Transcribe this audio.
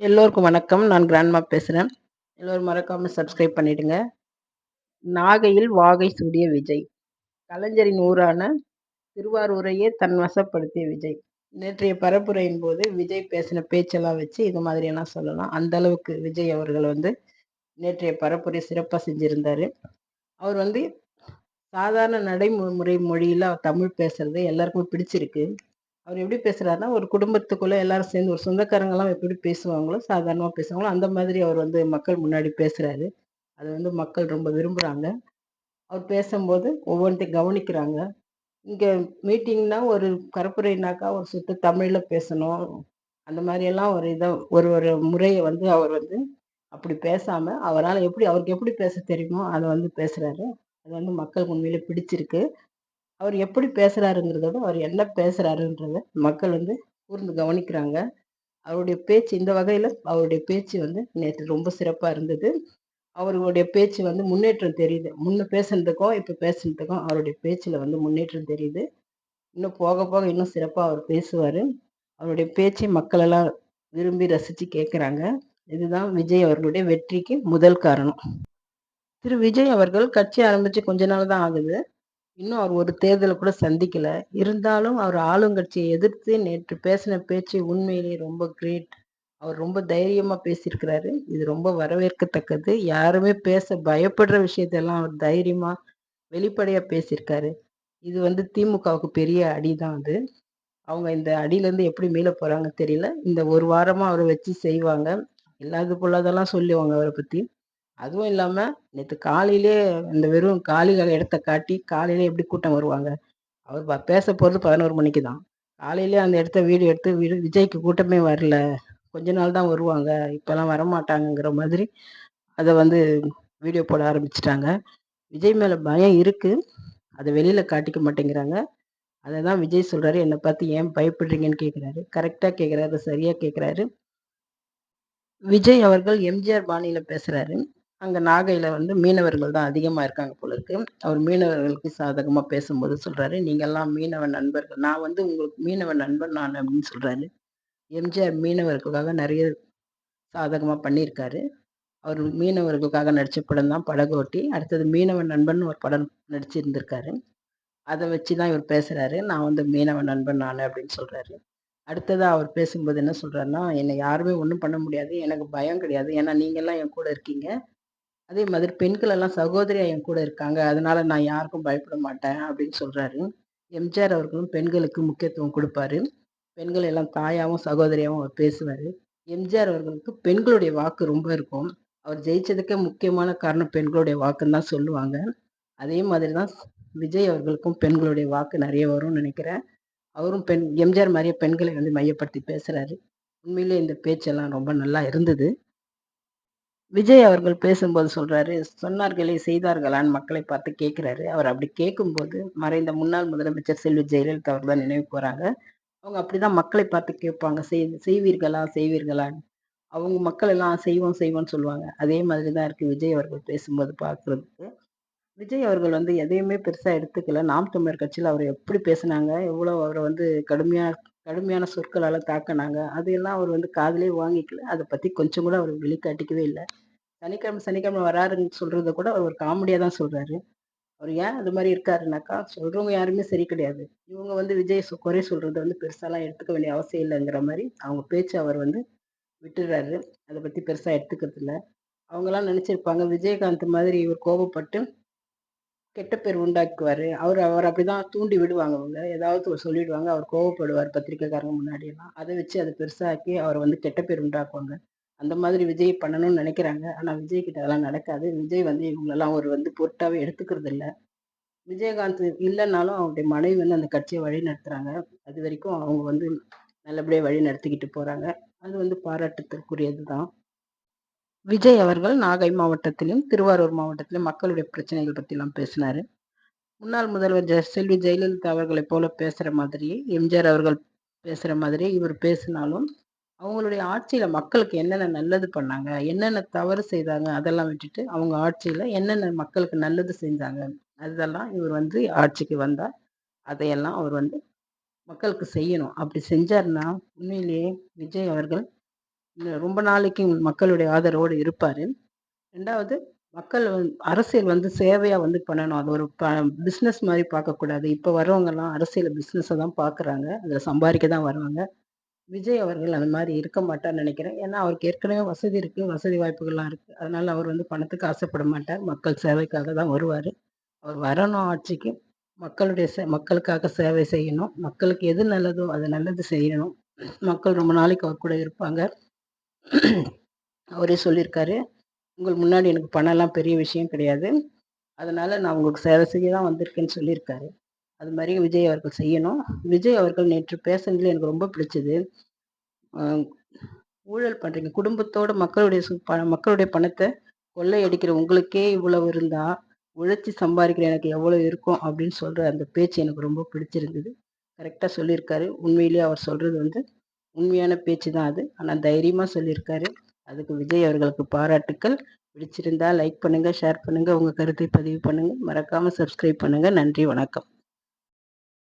எல்லோருக்கும் வணக்கம். நான் கிராண்ட்மா பேசுகிறேன் எல்லோரும் மறக்காமல் சப்ஸ்கிரைப் பண்ணிடுங்க. நாகையில் வாகை சூடிய விஜய். கலைஞரின் ஊரான திருவாரூரையே தன் வசப்படுத்திய விஜய். நேற்றைய பரப்புரையின் போது விஜய் பேசின பேச்செல்லாம் வச்சு இது மாதிரியெல்லாம் சொல்லலாம். அந்த அளவுக்கு விஜய் அவர்கள் வந்து நேற்றைய பரப்புரை சிறப்பாக செஞ்சுருந்தார் அவர் வந்து சாதாரண நடைமுறை மொழியில் தமிழ் பேசுறது எல்லாருக்குமே பிடிச்சிருக்கு. அவர் எப்படி பேசுறாருன்னா, ஒரு குடும்பத்துக்குள்ள எல்லாரும் சேர்ந்து ஒரு சொந்தக்காரங்கெல்லாம் எப்படி பேசுவாங்களோ, சாதாரணமா பேசுவாங்களோ, அந்த மாதிரி அவர் வந்து மக்கள் முன்னாடி பேசுறாரு. அதை வந்து மக்கள் ரொம்ப விரும்புறாங்க. அவர் பேசும்போது ஒவ்வொன்றையும் கவனிக்கிறாங்க. இங்க மீட்டிங்னா ஒரு கருப்புரைனாக்கா ஒரு சுத்த தமிழ்ல பேசணும். அந்த மாதிரியெல்லாம் ஒரு இதை ஒரு ஒரு முறையை வந்து அவர் வந்து அப்படி பேசாம, அவரால் எப்படி அவருக்கு எப்படி பேச தெரியுமோ, அதை வந்து பேசுறாரு. அது வந்து மக்களுக்கு உண்மையிலே பிடிச்சிருக்கு. அவர் எப்படி பேசுறாருங்கிறத விட, அவர் என்ன பேசுறாருன்றத மக்கள் வந்து கூர்ந்து கவனிக்கிறாங்க. அவருடைய பேச்சு இந்த வகையில அவருடைய பேச்சு வந்து நேற்று ரொம்ப சிறப்பா இருந்தது. அவர்களுடைய பேச்சு வந்து முன்னேற்றம் தெரியுது. முன்ன பேசுனதுக்கும், இப்ப பேசுனதுக்கும் அவருடைய பேச்சுல வந்து முன்னேற்றம் தெரியுது. இன்னும் போக போக இன்னும் சிறப்பா அவர் பேசுவாரு. அவருடைய பேச்சை மக்கள் எல்லாம் விரும்பி ரசிச்சு கேட்குறாங்க. இதுதான் விஜய் அவர்களுடைய வெற்றிக்கு முதல் காரணம். திரு விஜய் அவர்கள் கட்சி ஆரம்பிச்சு கொஞ்ச நாள் தான் ஆகுது. இன்னும் அவர் ஒரு தேர்தல கூட சந்திக்கல. இருந்தாலும் அவர் ஆளுங்கட்சியை எதிர்த்து நேற்று பேசின பேச்சு உண்மையிலேயே ரொம்ப கிரேட். அவர் ரொம்ப தைரியமா பேசியிருக்கிறாரு. இது ரொம்ப வரவேற்கத்தக்கது. யாருமே பேச பயப்படுற விஷயத்தெல்லாம் அவர் தைரியமா, வெளிப்படையா பேசியிருக்காரு. இது வந்து திமுகவுக்கு பெரிய அடிதான் அது. அவங்க இந்த அடியிலேருந்து எப்படி மீள போறாங்கன்னு தெரியல. இந்த ஒரு வாரமா அவரை வச்சு செய்வாங்க. இல்லாத பொல்லாதெல்லாம் சொல்லுவாங்க அவரை பத்தி. அதுவும் இல்லாம நேற்று காலையிலேயே இந்த வெறும் காலி இடத்த காட்டி காலையிலே எப்படி கூட்டம் வருவாங்க? அவர் ப பேச போறது 11 மணிக்கு தான். காலையிலேயே அந்த இடத்த வீடியோ எடுத்து விஜய்க்கு கூட்டமே வரல. கொஞ்ச நாள் தான் வருவாங்க. இப்பலாம் வரமாட்டாங்கங்கிற மாதிரி அதை வந்து வீடியோ போட ஆரம்பிச்சிட்டாங்க விஜய் மேல பயம் இருக்கு. அதை வெளியில காட்டிக்க மாட்டேங்கிறாங்க. அதை தான் விஜய் சொல்றாரு. என்னை பார்த்து ஏன் பயப்படுறீங்கன்னு கேட்குறாரு கரெக்டாக கேட்குறாரு சரியாக கேட்குறாரு விஜய் அவர்கள் எம்ஜிஆர் பாணியில் பேசுகிறாரு அங்க நாகையில வந்து மீனவர்கள் தான் அதிகமா இருக்காங்க போல இருக்கு. அவர் மீனவர்களுக்கு சாதகமா பேசும்போது சொல்றாரு, "நீங்கலாம் மீனவ நண்பர்கள். நான் வந்து உங்களுக்கு மீனவ நண்பன் நான்" அப்படின்னு சொல்றாரு. எம்ஜிஆர் மீனவர்களுக்காக நிறைய சாதகமா பண்ணியிருக்காரு. அவர் மீனவர்களுக்காக நடிச்ச படம் தான் படகோட்டி. அடுத்தது மீனவ நண்பன் ஒரு படம் நடிச்சிருந்திருக்காரு. அதை வச்சு தான் இவர் பேசுறாரு. "நான் வந்து மீனவ நண்பன் நான் அப்படின்னு சொல்றாரு. அடுத்ததாக அவர் பேசும்போது என்ன சொல்றாருன்னா, என்னை யாருமே ஒன்றும் பண்ண முடியாது. எனக்கு பயம் கிடையாது. ஏன்னா நீங்கள்லாம் என் கூட இருக்கீங்க. அதே மாதிரி பெண்கள் எல்லாம் சகோதரியா என் கூட இருக்காங்க. அதனால நான் யாருக்கும் பயப்பட மாட்டேன்" அப்படின்னு சொல்றாரு. எம்ஜிஆர் அவர்களும் பெண்களுக்கு முக்கியத்துவம் கொடுப்பாரு பெண்கள் எல்லாம் தாயாவும், சகோதரியாவும் அவர் பேசுவார் எம்ஜிஆர் அவர்களுக்கு பெண்களுடைய வாக்கு ரொம்ப இருக்கும். அவர் ஜெயிச்சதுக்கே முக்கியமான காரணம் பெண்களுடைய வாக்குன்னு தான் சொல்லுவாங்க. அதே மாதிரி தான் விஜய் அவர்களுக்கும் பெண்களுடைய வாக்கு நிறைய வரும்னு நினைக்கிறேன் அவரும் பெண் எம்ஜிஆர் மாதிரியே பெண்களை வந்து மையப்படுத்தி பேசுகிறாரு உண்மையிலேயே இந்த பேச்செல்லாம் ரொம்ப நல்லா இருந்தது. விஜய் அவர்கள் பேசும்போது சொல்றாரு, "சொன்னார்களே செய்தார்களான்னு" மக்களை பார்த்து கேட்கிறாரு. அவர் அப்படி கேட்கும்போது, மறைந்த முன்னாள் முதலமைச்சர் செல்வி ஜெயலலிதா அவர் தான் நினைவு போறாங்க அவங்க அப்படிதான் மக்களை பார்த்து கேட்பாங்க. செய் செய்வீர்களா? செய்வீர்களான்னு. அவங்க மக்கள் எல்லாம் செய்வோம், செய்வோம்னு சொல்லுவாங்க. அதே மாதிரி தான் இருக்கு விஜய் அவர்கள் பேசும்போது பார்க்குறதுக்கு. விஜய் அவர்கள் வந்து எதையுமே பெருசா எடுத்துக்கல. நாம் தமிழர் கட்சியில் அவர் எப்படி பேசுனாங்க, எவ்வளோ அவரை வந்து கடுமையா கடுமையான சொற்களால தாக்கினாங்க அதையெல்லாம் அவர் வந்து காதலே வாங்கிக்கல. அதை பத்தி கொஞ்சம் கூட அவர் வெளிக்காட்டிக்கவே இல்லை சனிக்கிழமை, சனிக்கிழமை வராருன்னு சொல்கிறத கூட அவர் ஒரு காமெடியா தான் சொல்றாரு. அவர் ஏன் அது மாதிரி இருக்காருனாக்கா, சொல்றவங்க யாருமே சரி கிடையாது. இவங்க வந்து விஜய் சொ குறை சொல்கிறத வந்து பெருசாலாம் எடுத்துக்க வேண்டிய அவசியம் இல்லைங்கிற மாதிரி அவங்க பேச்சு அவர் வந்து விட்டுடுறாரு அதை பத்தி பெருசா எடுத்துக்கிறது இல்லை அவங்கலாம் நெனச்சிருப்பாங்க, விஜயகாந்த் மாதிரி இவர் கோபப்பட்டு கெட்ட பேர் உண்டாக்குவாரு. அவர் அவர் அப்படிதான் தூண்டி விடுவாங்க அவங்க. ஏதாவது ஒரு சொல்லிடுவாங்க. அவர் கோவப்படுவார் பத்திரிக்கைக்காரங்க முன்னாடியெல்லாம். அதை வச்சு அதை பெருசாக்கி அவர் வந்து கெட்ட பேர் உண்டாக்குவாங்க. அந்த மாதிரி விஜய் பண்ணணும்னு நினைக்கிறாங்க ஆனா விஜய் கிட்ட அதெல்லாம் நடக்காது. விஜய் வந்து இவங்களெல்லாம் ஒரு வந்து பொருட்டாவே எடுத்துக்கிறது இல்லை விஜயகாந்த் இல்லைனாலும் அவருடைய மனைவி வந்து அந்த கட்சியை வழி நடத்துகிறாங்க அது வரைக்கும் அவங்க வந்து நல்லபடியாக வழி நடத்திக்கிட்டு போறாங்க. அது வந்து பாராட்டுத்திற்குரியது தான். விஜய் அவர்கள் நாகை மாவட்டத்திலும், திருவாரூர் மாவட்டத்திலும் மக்களுடைய பிரச்சனைகள் பற்றிலாம் பேசினார் முன்னாள் முதல்வர் ஜெ செல்வி ஜெயலலிதா அவர்களைப் போல பேசுகிற மாதிரியே, எம்ஜிஆர் அவர்கள் பேசுகிற மாதிரியே இவர் பேசினாலும், அவங்களுடைய ஆட்சியில் மக்களுக்கு என்னென்ன நல்லது பண்ணாங்க, என்னென்ன தவறு செய்தாங்க, அதெல்லாம் விட்டுட்டு, அவங்க ஆட்சியில் என்னென்ன மக்களுக்கு நல்லது செஞ்சாங்க, அதெல்லாம் இவர் வந்து ஆட்சிக்கு வந்தால் அதையெல்லாம் அவர் வந்து மக்களுக்கு செய்யணும். அப்படி செஞ்சாருன்னா, உண்மையிலேயே விஜய் அவர்கள் ரொம்ப நாளைக்கு மக்களுடைய ஆதரவோடு இருப்பார். ரெண்டாவது மக்கள் வந்து அரசியல் வந்து சேவையாக வந்து பண்ணணும். அது ஒரு ப பிஸ்னஸ் மாதிரி பார்க்கக்கூடாது. இப்போ வர்றவங்கெல்லாம் அரசியல் பிஸ்னஸை தான் பார்க்குறாங்க. அதில் சம்பாதிக்க தான் வருவாங்க விஜய் அவர்கள் அந்த மாதிரி இருக்க மாட்டார்னு நினைக்கிறேன். ஏன்னா அவருக்கு ஏற்கனவே வசதி இருக்குது வசதி வாய்ப்புகள்லாம் இருக்குது அதனால அவர் வந்து பணத்துக்கு ஆசைப்பட மாட்டார். மக்கள் சேவைக்காக தான் வருவார். அவர் வரணும் ஆட்சிக்கு. மக்களுடைய சே மக்களுக்காக சேவை செய்யணும். மக்களுக்கு எது நல்லதோ அது நல்லது செய்யணும். மக்கள் ரொம்ப நாளைக்கு அவர் கூட இருப்பாங்க. அவரே சொல்லியிருக்காரு. உங்கள் முன்னாடி எனக்கு பணம்லாம் பெரிய விஷயம் கிடையாது. அதனால் நான் உங்களுக்கு சேவை செய்ய தான் வந்திருக்கேன்னு சொல்லியிருக்காரு. அது மாதிரி விஜய் அவர்கள் செய்யணும். விஜய் அவர்கள் நேற்று பேசுனதுல எனக்கு ரொம்ப பிடிச்சது. ஊழல் பண்ணுறீங்க குடும்பத்தோட மக்களுடைய மக்களுடைய பணத்தை கொள்ளையடிக்கிற உங்களுக்கே இவ்வளவு இருந்தால் உழைச்சி சம்பாதிக்கிற எனக்கு எவ்வளோ இருக்கும் அப்படின்னு சொல்கிற அந்த பேச்சு எனக்கு ரொம்ப பிடிச்சிருந்தது. கரெக்டாக சொல்லியிருக்காரு. உண்மையிலேயே அவர் சொல்கிறது வந்து உண்மையான பேச்சு தான் அது. ஆனால் தைரியமாக சொல்லியிருக்காரு. அதுக்கு விஜய் அவர்களுக்கு பாராட்டுக்கள். பிடிச்சிருந்தா லைக் பண்ணுங்கள் ஷேர் பண்ணுங்கள் உங்கள் கருத்தை பதிவு பண்ணுங்கள் மறக்காமல் சப்ஸ்கிரைப் பண்ணுங்கள் நன்றி வணக்கம்.